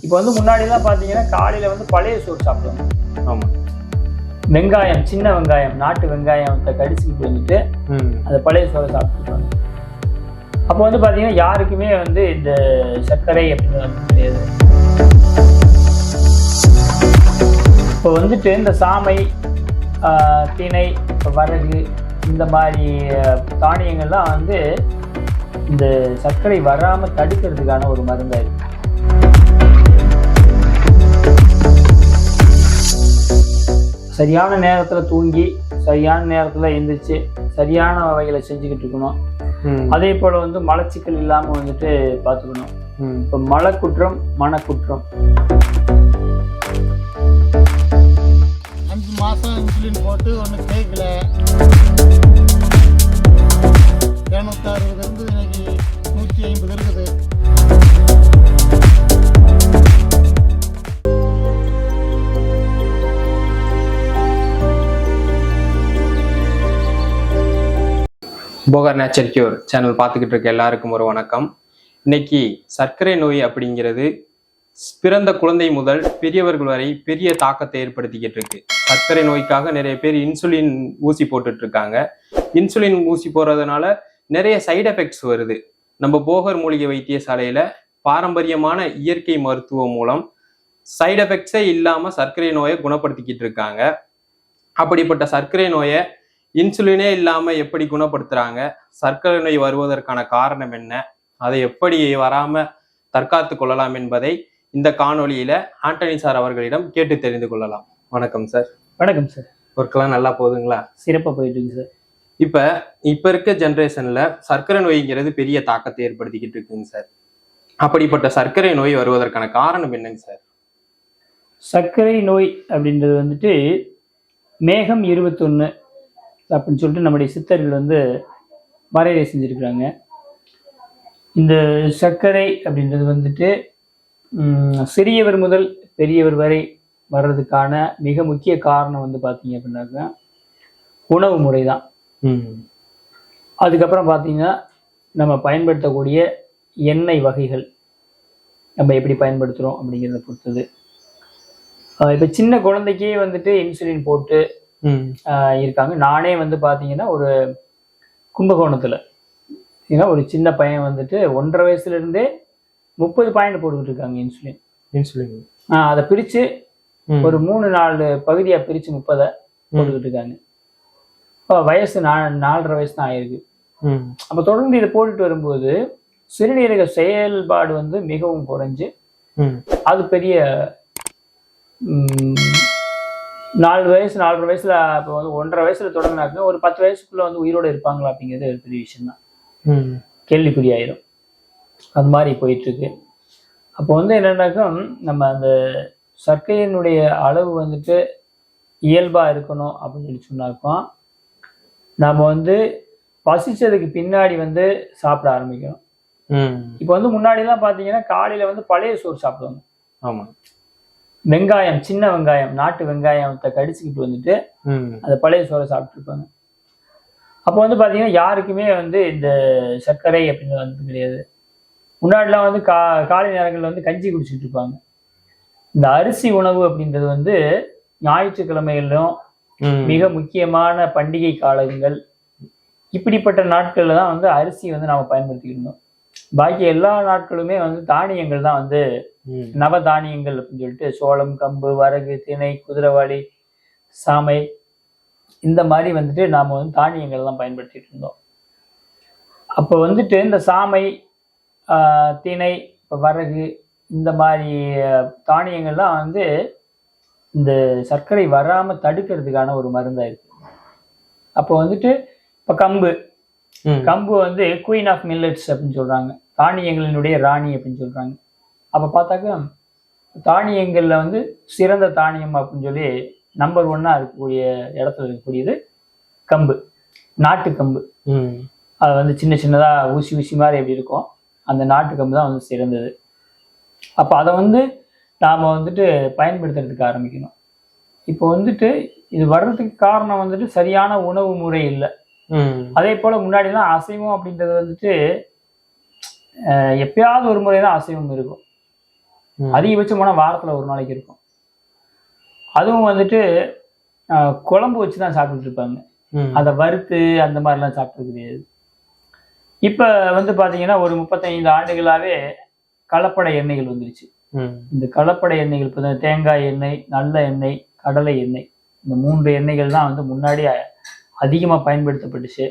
இப்போ வந்து முன்னாடிலாம் பார்த்தீங்கன்னா காலையில் வந்து பழைய சோறு சாப்பிடுவாங்க. ஆமா. வெங்காயம் சின்ன வெங்காயம் நாட்டு வெங்காயத்தை கடிச்சிக்கிட்டு வந்துட்டு அந்த பழைய சோறை சாப்பிட்டுருவாங்க அப்போ வந்து பார்த்தீங்கன்னா யாருக்குமே வந்து இந்த சர்க்கரை அப்படின்னு கிடையாது இப்போ வந்துட்டு இந்த சாமை திணை வரகு இந்த மாதிரி தானியங்கள்லாம் வந்து இந்த சர்க்கரை வராமல் தடுக்கிறதுக்கான ஒரு மருந்தாக இருக்கு சரியான நேரத்தில் தூங்கி சரியான நேரத்தில் எந்திரிச்சு சரியான வகையில் செஞ்சுக்கிட்டு இருக்கணும். அதே போல் வந்து மலச்சிக்கல் இல்லாமல் வந்துட்டு பார்த்துக்கணும் இப்போ மலக்குற்றம் மனக்குற்றம். அஞ்சு மாதம் இன்சுலின் போட்டு ஒன்றும் கேட்கல இரநூத்தி அறுபது போகர் நேச்சர் கியூர் சேனல் பார்த்துக்கிட்டு இருக்க எல்லாருக்கும் ஒரு வணக்கம். இன்னைக்கு சர்க்கரை நோய் அப்படிங்கிறது பிறந்த குழந்தை முதல் பெரியவர்கள் வரை பெரிய தாக்கத்தை ஏற்படுத்திக்கிட்டு இருக்கு. சர்க்கரை நோய்க்காக நிறைய பேர் இன்சுலின் ஊசி போட்டுட்டு இருக்காங்க. இன்சுலின் ஊசி போடுறதுனால நிறைய சைடு எஃபெக்ட்ஸ் வருது. நம்ம போகர் மூலிகை வைத்தியசாலையில பாரம்பரியமான இயற்கை மருத்துவம் மூலம் சைடு எஃபெக்ட்ஸே இல்லாம சர்க்கரை நோயை குணப்படுத்திக்கிட்டு இருக்காங்க. அப்படிப்பட்ட சர்க்கரை நோயை இன்சுலினே இல்லாம எப்படி குணப்படுத்துறாங்க? சர்க்கரை நோய் வருவதற்கான காரணம் என்ன? அதை எப்படி வராம தற்காத்து கொள்ளலாம் என்பதை இந்த காணொளியில ஆண்டனி சார் அவர்களிடம் கேட்டு தெரிந்து கொள்ளலாம். வணக்கம் சார். வணக்கம் சார். ஒர்க்கெல்லாம் நல்லா போகுதுங்களா? சிறப்பாக போயிட்டு இருக்கு சார். இப்ப இப்ப இருக்க ஜெனரேஷன்ல சர்க்கரை நோய்ங்கிறது பெரிய தாக்கத்தை ஏற்படுத்திக்கிட்டு இருக்குங்க சார். அப்படிப்பட்ட சர்க்கரை நோய் வருவதற்கான காரணம் என்னங்க சார்? சர்க்கரை நோய் அப்படின்றது வந்துட்டு மேகம் இருபத்தொன்று அப்படின்னு சொல்லிட்டு நம்முடைய சித்தர்கள் வந்து வரையறை செஞ்சுருக்கிறாங்க. இந்த சர்க்கரை அப்படின்றது வந்துட்டு சிறியவர் முதல் பெரியவர் வரை வர்றதுக்கான மிக முக்கிய காரணம் வந்து பார்த்தீங்க அப்படின்னாக்கா உணவு முறை தான் அதுக்கப்புறம் பார்த்தீங்கன்னா நம்ம பயன்படுத்தக்கூடிய எண்ணெய் வகைகள். நம்ம எப்படி பயன்படுத்துகிறோம் அப்படிங்கிறத பொறுத்தது. இப்போ சின்ன குழந்தைக்கே வந்துட்டு இன்சுலின் போட்டு இருக்காங்க. நானே வந்து பார்த்தீங்கன்னா ஒரு கும்பகோணத்தில். ஏன்னா ஒரு சின்ன பையன் வந்துட்டு ஒன்றரை வயசுலேருந்தே முப்பது பாயிண்ட் போட்டுக்கிட்டு இருக்காங்க இன்சுலின். இன்சுலின். அதை பிரித்து. ஒரு மூணு நாலு பகுதியாக பிரித்து முப்பதை போட்டுக்கிட்டு இருக்காங்க. இப்போ வயசு நா நாலரை வயசு தான் ஆயிருக்கு. அப்போ தொடர்ந்து இதை போட்டுட்டு வரும்போது சிறுநீரக செயல்பாடு வந்து மிகவும் குறைஞ்சு அது பெரிய நாலு வயசு நாலரை வயசுல இப்போ வந்து ஒன்றரை வயசுல தொடங்கினாக்க ஒரு பத்து வயசுக்குள்ள வந்து உயிரோட இருப்பாங்களா அப்படிங்கிறது ஒரு பெரிய விஷயம் தான் கேள்விக்குறியாயிரும். அது மாதிரி போயிட்டு இருக்கு அப்போ வந்து என்னன்னாக்கா நம்ம அந்த சர்க்கரையினுடைய அளவு வந்துட்டு இயல்பா இருக்கணும் அப்படின்னு சொல்லி சொன்னாக்கா நாம வந்து பசிச்சதுக்கு பின்னாடி வந்து சாப்பிட ஆரம்பிக்கணும். இப்போ வந்து முன்னாடிலாம் பார்த்தீங்கன்னா காலையில வந்து பழைய சோறு சாப்பிடுவாங்க. ஆமா. வெங்காயம் சின்ன வெங்காயம் நாட்டு வெங்காயத்தை கடிச்சிக்கிட்டு வந்துட்டு அந்த பழைய சோறை சாப்பிட்ருப்பாங்க அப்போ வந்து பார்த்தீங்கன்னா யாருக்குமே வந்து இந்த சர்க்கரை அப்படின்னு வந்து கிடையாது. முன்னாடிலாம் வந்து கா காலை நேரங்களில் வந்து கஞ்சி குடிச்சிட்டு இருப்பாங்க. இந்த அரிசி உணவு அப்படின்றது வந்து ஞாயிற்றுக்கிழமைகளிலும் மிக முக்கியமான பண்டிகை காலங்கள். இப்படிப்பட்ட நாட்களில் தான் வந்து அரிசி வந்து நாம் பயன்படுத்திக்கிட்டு இருந்தோம். பாக்கி எல்லா நாட்களுமே வந்து தானியங்கள் தான் வந்து நவ தானியங்கள் அப்படின்னு சொல்லிட்டு சோளம் கம்பு வரகு திணை குதிரைவாளி சாமை இந்த மாதிரி வந்துட்டு நாம் வந்து தானியங்கள்லாம் பயன்படுத்திட்டு இருந்தோம். அப்போ வந்துட்டு இந்த சாமை திணை இப்போ வரகு இந்த மாதிரி தானியங்கள்லாம் வந்து இந்த சர்க்கரை வராமல் தடுக்கிறதுக்கான ஒரு மருந்தாக இருக்கு. அப்போ வந்துட்டு இப்போ கம்பு கம்பு வந்து குயின் ஆஃப் மில்லட்ஸ் அப்படின்னு சொல்றாங்க. தானியங்களினுடைய ராணி அப்படின்னு சொல்றாங்க. அப்ப பார்த்தாக்கா தானியங்கள்ல வந்து சிறந்த தானியம் அப்படின்னு சொல்லி நம்பர் ஒன்னா இருக்கக்கூடிய இடத்துல இருக்கக்கூடியது கம்பு. நாட்டு கம்பு. அது வந்து சின்ன சின்னதா ஊசி ஊசி மாதிரி எப்படி இருக்கும். அந்த நாட்டு கம்பு தான் வந்து சிறந்தது. அப்போ அதை வந்து நாம் வந்துட்டு பயன்படுத்துறதுக்கு ஆரம்பிக்கணும். இப்போ வந்துட்டு இது வர்றதுக்கு காரணம் வந்துட்டு சரியான உணவு முறை இல்லை. அதே போல முன்னாடிலாம் அசைவம் அப்படின்றது வந்துட்டு எப்பயாவது ஒரு முறை தான் அசைவம் இருக்கும் ம். அதிகபட்சம் போனால் வாரத்தில் ஒரு நாளைக்கு இருக்கும் அதுவும் வந்துட்டு குழம்பு வச்சு தான் சாப்பிட்டுட்டு இருப்பாங்க. அதை வறுத்து அந்த மாதிரிலாம் சாப்பிட்டது கிடையாது இப்போ வந்து பார்த்தீங்கன்னா ஒரு முப்பத்தைந்து ஆண்டுகளாகவே கலப்படை எண்ணெய்கள் வந்துருச்சு. இந்த கலப்படை எண்ணெய்கள் இப்போ தேங்காய் எண்ணெய் நல்ல எண்ணெய் கடலை எண்ணெய் இந்த மூன்று எண்ணெய்கள் தான் வந்து முன்னாடி அதிகமாக பயன்படுத்தப்பட்டுச்சு.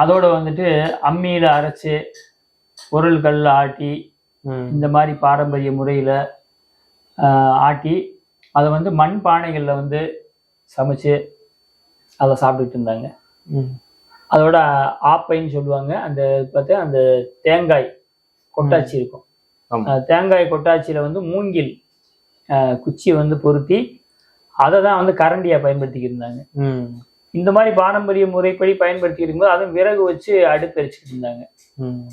அதோட வந்துட்டு அம்மியில் அரைச்சு பொருள்களில் ஆட்டி. இந்த மாதிரி பாரம்பரிய முறையில் ஆட்டி அதை வந்து மண் பானைகளில் வந்து சமைச்சு அதை சாப்பிட்டுட்டு இருந்தாங்க. அதோட ஆப்பைன்னு சொல்லுவாங்க. அந்த பார்த்தா அந்த தேங்காய் கொட்டாச்சி இருக்கும். தேங்காய் கொட்டாச்சியில வந்து மூங்கில் குச்சியை வந்து பொருத்தி அதை தான் வந்து கரண்டியா பயன்படுத்திக்கிட்டு இருந்தாங்க. ம். இந்த மாதிரி பாரம்பரிய முறைப்படி பயன்படுத்திட்டு இருக்கும்போது அதுவும் விறகு வச்சு அடுப்பு எரிச்சுக்கிட்டு இருந்தாங்க. ம்.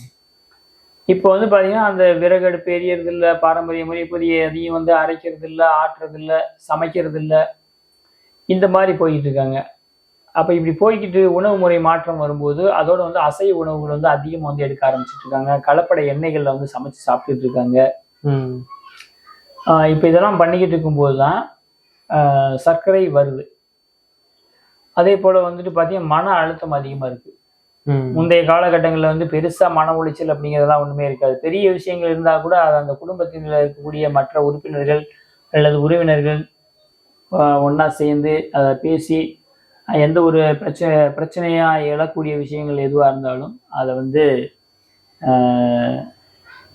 இப்போ வந்து பாத்தீங்கன்னா அந்த விறகு அடுப்பு எரியறது இல்ல பாரம்பரிய முறைப்படி அதையும் வந்து அரைக்கிறது இல்ல ஆட்டுறது இல்ல சமைக்கிறது இல்ல இந்த மாதிரி போய்கிட்டு இருக்காங்க. அப்ப இப்படி போய்கிட்டு உணவு முறை மாற்றம் வரும்போது அதோட வந்து அசைவ உணவுகள் வந்து அதிகமா வந்து எடுக்க ஆரம்பிச்சிட்டு இருக்காங்க. கலப்படை எண்ணெய்கள்ல வந்து சமைச்சு சாப்பிட்டுட்டு இருக்காங்க. இப்ப இதெல்லாம் பண்ணிக்கிட்டு இருக்கும்போது தான் சர்க்கரை வருது. அதே போல வந்துட்டு பாத்தீங்கன்னா மன அழுத்தம் அதிகமா இருக்கு. ம். முந்தைய காலகட்டங்களில் வந்து பெருசா மன உளைச்சல் அப்படிங்கிறதெல்லாம் ஒண்ணுமே இருக்காது. பெரிய விஷயங்கள் இருந்தா கூட அது அந்த குடும்பத்தில் இருக்கக்கூடிய மற்ற உறுப்பினர்கள் அல்லது உறவினர்கள் ஒண்ணா சேர்ந்து அதை பேசி எந்த ஒரு பிரச்சனை பிரச்சனையா எழக்கூடிய விஷயங்கள் எதுவா இருந்தாலும் அதை வந்து ஆஹ்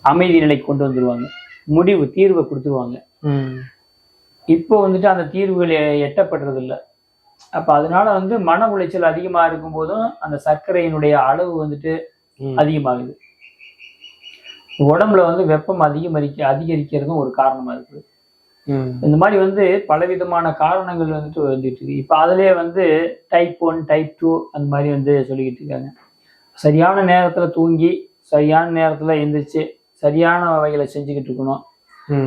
அமைதி நிலைக்கு கொண்டு வந்துருவாங்க. முடிவு தீர்வை கொடுத்துருவாங்க. இப்போ வந்துட்டு அந்த தீர்வுகள் எ- எட்டப்படுறது இல்ல அப்ப அதனால வந்து மன உளைச்சல் அதிகமா இருக்கும் போதும் அந்த சர்க்கரையினுடைய அளவு வந்துட்டு. அதிகமாகுது உடம்புல வந்து வெப்பம் அதிகரிக்க அதிகரிக்கிறதும் ஒரு காரணமா இருக்கு ம். இந்த மாதிரி வந்து பலவிதமான காரணங்கள் வந்துட்டு வந்துட்டு இருக்கு இப்போ அதுலயே வந்து டைப் ஒன் டைப் டூ அந்த மாதிரி வந்து சொல்லிக்கிட்டு இருக்காங்க சரியான நேரத்துல தூங்கி சரியான நேரத்துல எந்திரிச்சு சரியான வகையில செஞ்சுக்கிட்டு இருக்கணும்.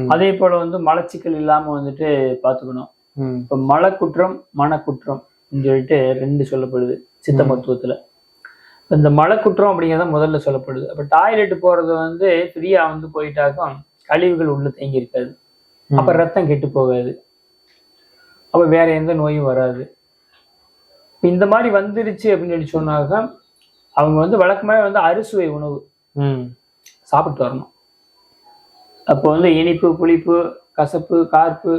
அதே போல வந்து மலச்சிக்கல் இல்லாம வந்துட்டு பார்த்துக்கணும் ம். இப்போ மலக்குற்றம் மனக்குற்றம் சொல்லிட்டு ரெண்டு சொல்லப்படுது சித்த. மருத்துவத்துல இந்த மலக்குற்றம் அப்படிங்கிறத முதல்ல சொல்லப்படுது. அப்ப டாய்லெட் போறது வந்து ஃப்ரீயா வந்து போயிட்டாக்கும் கழிவுகள் உள்ள தேங்கி இருக்காது. அப்ப ரத்தம் கெட்டு போகாது. அப்ப வேற எந்த நோயும் வராது. இந்த மாதிரி வந்துருச்சு அப்படின்னு சொல்லி சொன்னாக்க அவங்க வந்து வழக்கமாவே வந்து அறுசுவை உணவு. சாப்பிட்டு வரணும். அப்போ வந்து இனிப்பு புளிப்பு கசப்பு கார்ப்பு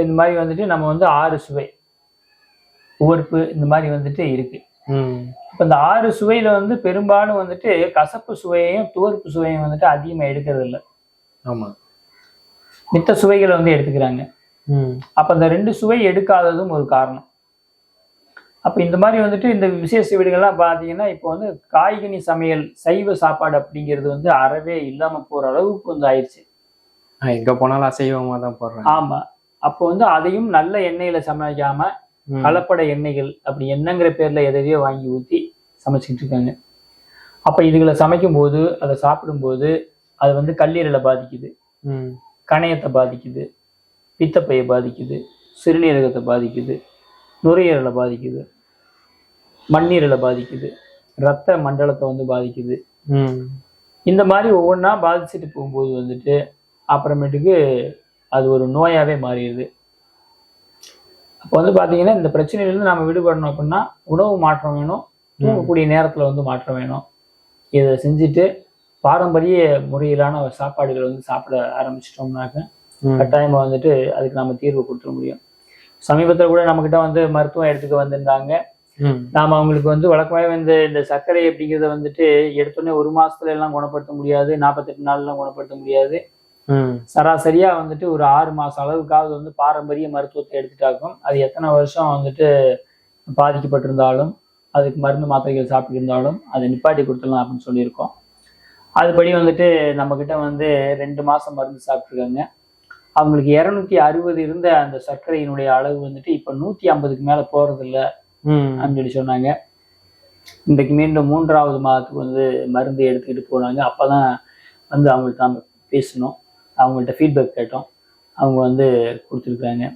இந்த மாதிரி வந்துட்டு நம்ம வந்து ஆறு சுவை. உவர்ப்பு இந்த மாதிரி வந்துட்டு இருக்கு. இப்போ இந்த ஆறு சுவையில வந்து பெரும்பாலும் வந்துட்டு கசப்பு சுவையையும் துவர்ப்பு சுவையும் வந்துட்டு அதிகமா எடுக்கிறது இல்லை ஆமா. மித்த சுவைகளை வந்து எடுத்துக்கிறாங்க. அப்ப அந்த ரெண்டு சுவை எடுக்காததும் ஒரு காரணம். அப்ப இந்த மாதிரி வந்துட்டு இந்த விசேஷ வீடுகள்லாம் பார்த்தீங்கன்னா இப்போ வந்து காய்கனி சமையல் சைவ சாப்பாடு அப்படிங்கிறது வந்து அறவே இல்லாம போற அளவுக்கு வந்து ஆயிடுச்சு எங்க போனாலும் அசைவமா தான் போடுறாங்க. ஆமா. அப்போ வந்து அதையும் நல்ல எண்ணெயில சமைக்காம ம். கலப்பட எண்ணெய்கள் அப்படி எண்ணெய்ங்கிற பேர்ல எதையோ வாங்கி ஊத்தி சமைச்சிட்டு இருக்காங்க. அப்ப இதுகளை சமைக்கும் போது அதை சாப்பிடும்போது அது வந்து கல்லீரலை பாதிக்குது. கணையத்தை பாதிக்குது. பித்தப்பையை பாதிக்குது. சிறுநீரகத்தை பாதிக்குது. நுரையீரலை பாதிக்குது. மண்ணீரலை பாதிக்குது. ரத்த மண்டலத்தை வந்து பாதிக்குது. இந்த மாதிரி ஒவ்வொன்றா பாதிச்சுட்டு போகும்போது வந்துட்டு அப்புறமேட்டுக்கு அது ஒரு நோயாவே மாறிடுது. அப்போ வந்து பார்த்தீங்கன்னா இந்த பிரச்சனையிலேருந்து நம்ம விடுபடணும் அப்படின்னா உணவு மாற்றம் வேணும். தூங்கக்கூடிய நேரத்தில் வந்து மாற்றம் வேணும். இதை செஞ்சுட்டு பாரம்பரிய முறையிலான சாப்பாடுகள் வந்து சாப்பிட ஆரம்பிச்சிட்டோம்னாக்க. கட்டாயமாக வந்துட்டு அதுக்கு நம்ம தீர்வு கொடுத்துட முடியும். சமீபத்தில் கூட நம்மக்கிட்ட வந்து மருத்துவம் எடுத்துக்க வந்திருந்தாங்க. நாம அவங்களுக்கு வந்து வழக்கமாகவே வந்து இந்த சர்க்கரை அப்படிங்கிறத வந்துட்டு எடுத்தோடனே ஒரு மாசத்துல எல்லாம் குணப்படுத்த முடியாது நாற்பத்தெட்டு நாள்லாம் குணப்படுத்த முடியாது. சராசரியா வந்துட்டு ஒரு ஆறு மாசம் அளவுக்காவது வந்து பாரம்பரிய மருத்துவத்தை எடுத்துட்டாக்கும். அது எத்தனை வருஷம் வந்துட்டு பாதிக்கப்பட்டிருந்தாலும் அதுக்கு மருந்து மாத்திரைகள் சாப்பிட்டு இருந்தாலும் அதை நிப்பாட்டி கொடுத்துடலாம் அப்படின்னு சொல்லியிருக்கோம். அதுபடி வந்துட்டு நம்ம கிட்ட வந்து ரெண்டு மாசம் மருந்து சாப்பிட்ருக்காங்க அவங்களுக்கு இரநூத்தி அறுபது இருந்த அந்த சர்க்கரையினுடைய அளவு வந்துட்டு இப்போ நூத்தி ஐம்பதுக்கு மேல போறது இல்ல. அப்படின்னு சொல்லி சொன்னாங்க. இன்றைக்கு மீண்டும் மூன்றாவது மாதத்துக்கு வந்து மருந்து எடுத்துக்கிட்டு போனாங்க. அப்பதான் வந்து அவங்கள்ட்ட நம்ம பேசணும் அவங்கள்ட்ட ஃபீட்பேக் கேட்டோம். அவங்க வந்து கொடுத்துருக்காங்க.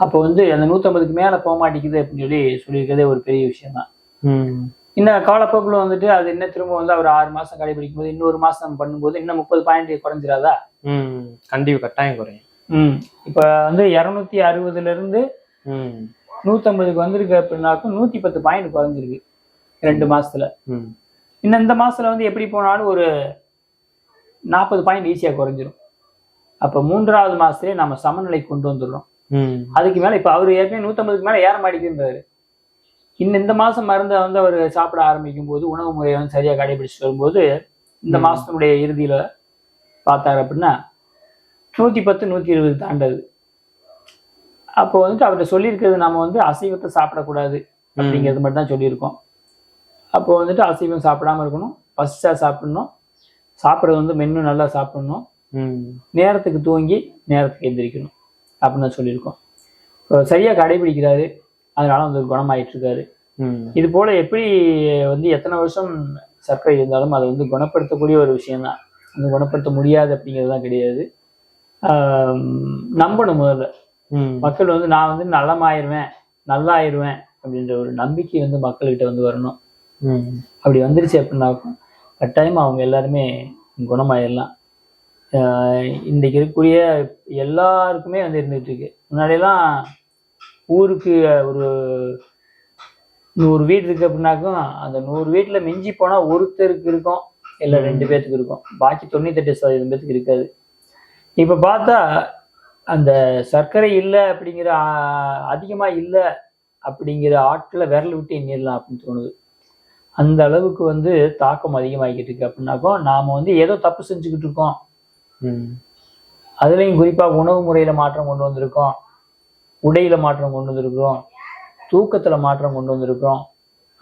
அப்போ வந்து அந்த நூற்றம்பதுக்கு மேலே போக மாட்டேங்குது அப்படின்னு சொல்லி சொல்லியிருக்கிறதே ஒரு பெரிய விஷயம் தான். இன்னும் காலப்போக்கில் வந்துட்டு அது என்ன திரும்ப வந்து அவர் ஆறு மாசம் கடைபிடிக்கும் போது இன்னொரு மாசம் நம்ம பண்ணும்போது இன்னும் முப்பது பாயிண்ட் குறைஞ்சிராதா? ம். கண்டிப்பா கட்டாயம் குறையும். இப்போ வந்து இரநூத்தி அறுபதுல இருந்து ம். நூற்றம்பதுக்கு வந்திருக்கு அப்படின்னாக்கும் நூற்றி பத்து பாயிண்ட் குறைஞ்சிருக்கு ரெண்டு மாசத்துல. இன்னும் இந்த மாசத்துல வந்து எப்படி போனாலும் ஒரு நாற்பது பாயிண்ட் ஈஸியாக குறைஞ்சிரும். அப்போ மூன்றாவது மாசத்துலேயே நம்ம சமநிலை கொண்டு வந்துடுறோம். அதுக்கு மேலே இப்போ அவர் ஏற்கனவே நூற்றம்பதுக்கு மேலே ஏற மாட்டேங்கிறாரு. இன்னும் இந்த மாசம் மருந்தை வந்து அவர் சாப்பிட ஆரம்பிக்கும் போது உணவு முறையை வந்து சரியாக கடைபிடிச்சிட்டு வரும்போது இந்த ம். மாசத்தினுடைய இறுதியில பார்த்தாரு அப்படின்னா நூற்றி பத்து நூற்றி இருபது தாண்டது. அப்போ வந்துட்டு அவர்கிட்ட சொல்லியிருக்கிறது நம்ம வந்து அசைவத்தை சாப்பிடக்கூடாது அப்படிங்கிறது மட்டும் தான் சொல்லியிருக்கோம். அப்போ வந்துட்டு அசைவம் சாப்பிடாம இருக்கணும். பசிச்சா சாப்பிடணும். சாப்பிட்றது வந்து மென்னு நல்லா சாப்பிடணும். நேரத்துக்கு தூங்கி நேரத்துக்கு எந்திரிக்கணும் அப்படின்னு தான் சொல்லியிருக்கோம். இப்போ சரியா கடைபிடிக்கிறாரு. அதனால வந்து குணமாயிட்டு இருக்காரு இது போல எப்படி வந்து எத்தனை வருஷம் சர்க்கரை இருந்தாலும் அதை வந்து குணப்படுத்தக்கூடிய ஒரு விஷயம்தான். அந்த குணப்படுத்த முடியாது அப்படிங்கிறதுலாம் கிடையாது. ஆம், நம்பணும் முதல்ல. மக்கள் வந்து நான் வந்து நலமாயிருவேன் நல்லாயிருவேன் அப்படின்ற ஒரு நம்பிக்கை வந்து மக்கள்கிட்ட வந்து வரணும். ம். அப்படி வந்துருச்சு அப்படின்னாக்கும் கட்டாயமா அவங்க எல்லாருமே குணமாயிடலாம் இன்றைக்கு இருக்கக்கூடிய எல்லாருக்குமே வந்து இருந்துட்டு இருக்கு முன்னாடியெல்லாம் ஊருக்கு ஒரு நூறு வீடு இருக்கு அப்படின்னாக்கும் அந்த நூறு வீட்டில் மிஞ்சி போனால் ஒருத்தருக்கு இருக்கும். இல்லை ரெண்டு பேர்த்துக்கு இருக்கும். பாக்கி தொண்ணூத்தெட்டு சதவீதம் பேர்த்துக்கு இருக்காது. இப்போ பார்த்தா அந்த சர்க்கரை இல்லை அப்படிங்கிற அதிகமாக இல்லை அப்படிங்கிற ஆட்களை விரல் விட்டு எண்ணிடலாம் அப்படின்னு தோணுது. அந்த அளவுக்கு வந்து தாக்கம் அதிகமாகிக்கிட்டு இருக்கு அப்படின்னாக்கும் நாம வந்து ஏதோ தப்பு செஞ்சுக்கிட்டு இருக்கோம். அதுலேயும் குறிப்பாக உணவு முறையில மாற்றம் கொண்டு வந்திருக்கோம். உடையில மாற்றம் கொண்டு வந்திருக்கிறோம். தூக்கத்துல மாற்றம் கொண்டு வந்திருக்கிறோம்.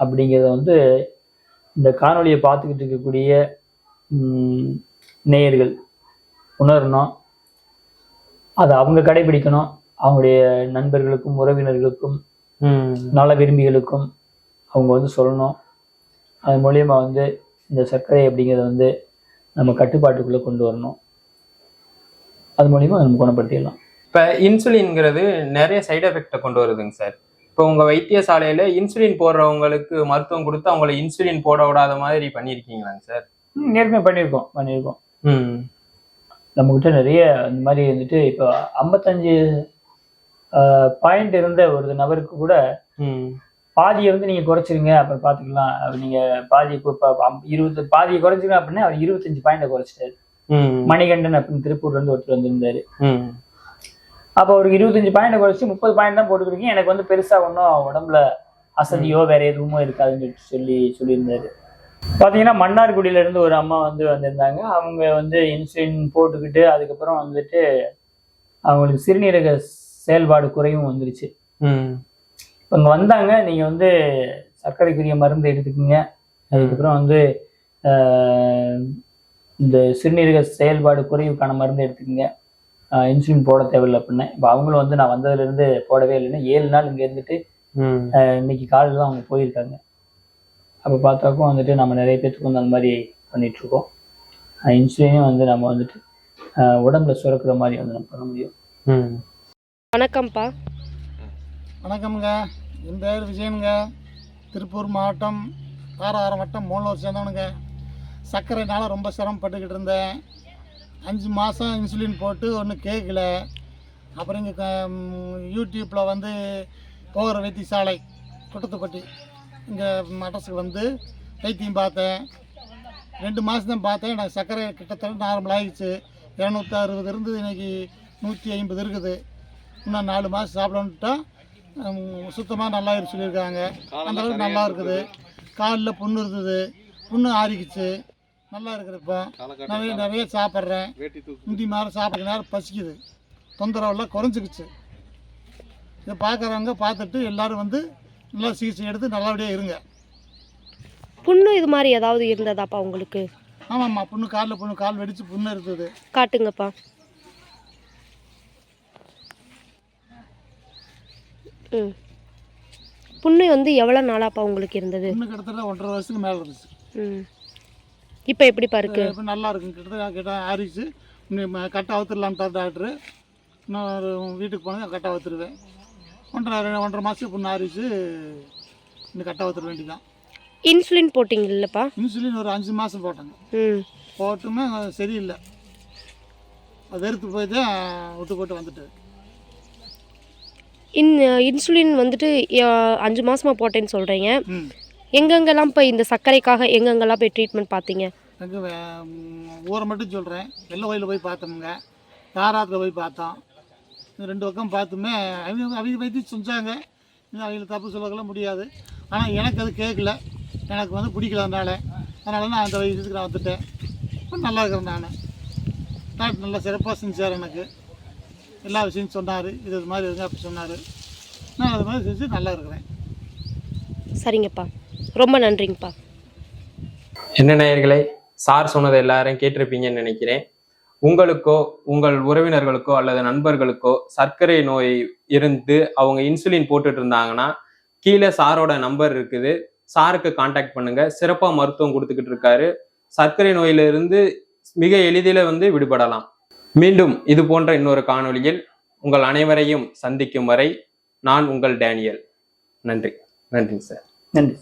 அப்படிங்கிறத வந்து இந்த காணொளியை பார்த்துக்கிட்டு இருக்கக்கூடிய நேயர்கள் உணரணும். அதை அவங்க கடைபிடிக்கணும். அவங்களுடைய நண்பர்களுக்கும் உறவினர்களுக்கும் நல விரும்பிகளுக்கும் அவங்க வந்து சொல்லணும். அது மூலியமா வந்து இந்த சர்க்கரை அப்படிங்கிறத வந்து நம்ம கட்டுப்பாட்டுக்குள்ளே கொண்டு வரணும். அது மூலியமா நம்ம குணப்படுத்திடலாம். இப்போ இன்சுலின்ங்கிறது நிறைய சைடு எஃபெக்டை கொண்டு வருதுங்க சார். இப்போ உங்க வைத்தியசாலையில இன்சுலின் போடுறவங்களுக்கு மருத்துவம் கொடுத்து அவங்கள இன்சுலின் போட விடாத மாதிரி பண்ணியிருக்கீங்களாங்க சார்? ம், ஏற்கனவே பண்ணியிருக்கோம் பண்ணியிருக்கோம். ம். நம்மக்கிட்ட நிறைய இந்த மாதிரி வந்துட்டு இப்போ ஐம்பத்தஞ்சு பாயிண்ட் இருந்த ஒரு நபருக்கு கூட பாதியை வந்து நீங்கள் குறைச்சிருங்க அப்புறம் பார்த்துக்கலாம் அப்ப நீங்க பாதி இருபது பாதியை குறைச்சிங்க அப்படின்னா அவர் இருபத்தஞ்சு பாயிண்டை குறைச்சிட்டாரு. மணிகண்டன் அப்படின்னு திருப்பூர்ல இருந்து ஒருத்தர் வந்திருந்தாரு. அப்போ ஒரு இருபத்தஞ்சு பாயிண்ட் குறைச்சி முப்பது பாயிண்ட் தான் போட்டுக்கிறீங்க எனக்கு வந்து பெருசா ஒன்றும் உடம்புல அசதியோ வேற எதுவுமோ இருக்காதுன்னு சொல்லி சொல்லியிருந்தாரு. பார்த்தீங்கன்னா மன்னார்குடியில இருந்து ஒரு அம்மா வந்து வந்திருந்தாங்க. அவங்க வந்து இன்சுலின் போட்டுக்கிட்டு அதுக்கப்புறம் வந்துட்டு அவங்களுக்கு சிறுநீரக செயல்பாடு குறைவும் வந்துருச்சு. இங்கே வந்தாங்க. நீங்கள் வந்து சர்க்கரைக்குரிய மருந்து எடுத்துக்கோங்க. அதுக்கப்புறம் வந்து இந்த சிறுநீரக செயல்பாடு குறைவுக்கான மருந்து எடுத்துக்கோங்க. இன்சுலின் போட தேவையில்லை அப்படின்னேன் இப்போ அவங்களும் வந்து நான் வந்ததுலேருந்து போடவே இல்லைன்னு ஏழு நாள் இங்கே இருந்துட்டு இன்னைக்கு காலையில் தான் அவங்க போயிருக்காங்க. அப்போ பார்த்தாக்கும் வந்துட்டு நம்ம நிறைய பேத்துக்கு வந்து அந்த மாதிரி பண்ணிகிட்ருக்கோம் இன்சுலினையும் வந்து நம்ம வந்துட்டு உடம்புல சுரக்கிற மாதிரி வந்து நம்ம பண்ண முடியும். ம். வணக்கம்ப்பா. வணக்கம்ங்க. என் பேர் விஜயனுங்க. திருப்பூர் மாவட்டம் தாராபுரம் வட்டம் மூணூர் சேர்ந்தவனுங்க. சர்க்கரைனால ரொம்ப சிரமப்பட்டுக்கிட்டு இருந்தேன். அஞ்சு மாதம் இன்சுலின் போட்டு ஒன்றும் கேட்கல அப்புறம் இங்கே யூடியூப்பில் வந்து போகிற வைத்தியசாலை குட்டத்துப்பட்டி. இங்கே மட்ரஸுக்கு வந்து வைத்தியம் பார்த்தேன். ரெண்டு மாதம் தான் பார்த்தேன். எனக்கு சர்க்கரை கிட்டத்தட்ட நார்மல் ஆகிடுச்சு இரநூத்தி அறுபது இருந்தது. இன்னைக்கு நூற்றி ஐம்பது இருக்குது. இன்னும் நாலு மாதம் சாப்பிடணுட்டா சுத்தமாக நல்லா சொல்லியிருக்காங்க. அந்த அளவுக்கு நல்லா இருக்குது. காலில் புண்ணு இருந்தது. புண்ணு ஆறிக்குச்சு. நல்லா இருக்குது இப்போ. நிறைய நிறைய சாப்பிட்றேன். முந்தி மாதிரி சாப்பிட்ற நேரம் பசிக்குது. தொந்தரவெல்லாம் குறைஞ்சிக்கிச்சு. இதை பார்க்குறவங்க பார்த்துட்டு எல்லாரும் வந்து நல்லா சிகிச்சை எடுத்து நல்லபடியாக இருங்க. புண்ணு இது மாதிரி ஏதாவது இருந்ததாப்பா உங்களுக்கு? ஆமாம்மா புண்ணு காலில் புண்ணு கால் வெடிச்சு புண்ணு இருக்குது காட்டுங்கப்பா. ம். புண்ணு வந்து எவ்வளோ நாளாப்பா உங்களுக்கு இருந்தது? புண்ணு கிட்டத்தட்ட ஒன்றரை வருஷத்துக்கு மேலே இருந்துச்சு. ம். இப்போ எப்படிப்பா இருக்கு? இப்போ நல்லா இருக்கும் கிட்டத்தட்ட கிட்ட ஆறிச்சு கட்டை அவுத்துடலான்ட்டார் டாக்டரு. ஒரு வீட்டுக்கு போனது கட்டை அவுத்துருவேன். ஒன்றரை ஒன்றரை மாதத்துக்கு புண்ணு ஆறிச்சு. இன்னும் கட்டை அவுத்துற வேண்டியதான் இன்சுலின் போட்டிங்க இல்லைப்பா? இன்சுலின் ஒரு அஞ்சு மாதம் போட்டேங்க. ம். போட்டுமே சரியில்லை. அது வெறுத்து போய் தான் விட்டு போட்டு வந்துட்டு. இன் இன்சுலின் வந்துட்டு அஞ்சு மாசமாக போட்டேன்னு சொல்கிறீங்க எங்கெங்கெல்லாம் போய் இந்த சர்க்கரைக்காக எங்கெங்கெல்லாம் போய் ட்ரீட்மெண்ட் பார்த்தீங்க ஊரை மட்டும் சொல்கிறேன் வெள்ளை கோயிலில் போய் பார்த்தோமுங்க. தாராத்தில் போய் பார்த்தோம். இந்த ரெண்டு பக்கம் பார்த்துமே அவங்க அவங்க பற்றி செஞ்சாங்க. இன்னும் அவங்கள தப்பு சொல்லக்கெல்லாம் முடியாது. ஆனால் எனக்கு அது கேட்கல. எனக்கு வந்து பிடிக்கல அதனால. அதனால நான் அந்த வயசுக்கு நான் வந்துட்டேன். இப்போ நல்லா இருக்கிறேன் நான். டாக்டர் நல்லா சிறப்பாக செஞ்சார் எனக்கு. எல்லா விஷயம் சொன்னார். இது இது மாதிரி இருங்க அப்படி சொன்னார். நான் அது மாதிரி செஞ்சு நல்லா இருக்கிறேன். சரிங்கப்பா. ரொம்ப நன்றிங்கப்பா. என்ன நேயர்களே சார் சொன்னதை எல்லாரும் கேட்டிருப்பீங்கன்னு நினைக்கிறேன். உங்களுக்கோ உங்கள் உறவினர்களுக்கோ அல்லது நண்பர்களுக்கோ சர்க்கரை நோய் இருந்து அவங்க இன்சுலின் போட்டுட்டு இருந்தாங்கன்னா கீழே சாரோட நம்பர் இருக்குது. சாருக்கு காண்டாக்ட் பண்ணுங்க. சிறப்பாக மருத்துவம் கொடுத்துக்கிட்டு இருக்காரு. சர்க்கரை நோயிலிருந்து மிக எளிதில் வந்து விடுபடலாம். மீண்டும் இது போன்ற இன்னொரு காணொளியில் உங்கள் அனைவரையும் சந்திக்கும் வரை நான் உங்கள் டேனியல். நன்றி. நன்றி சார். நன்றி.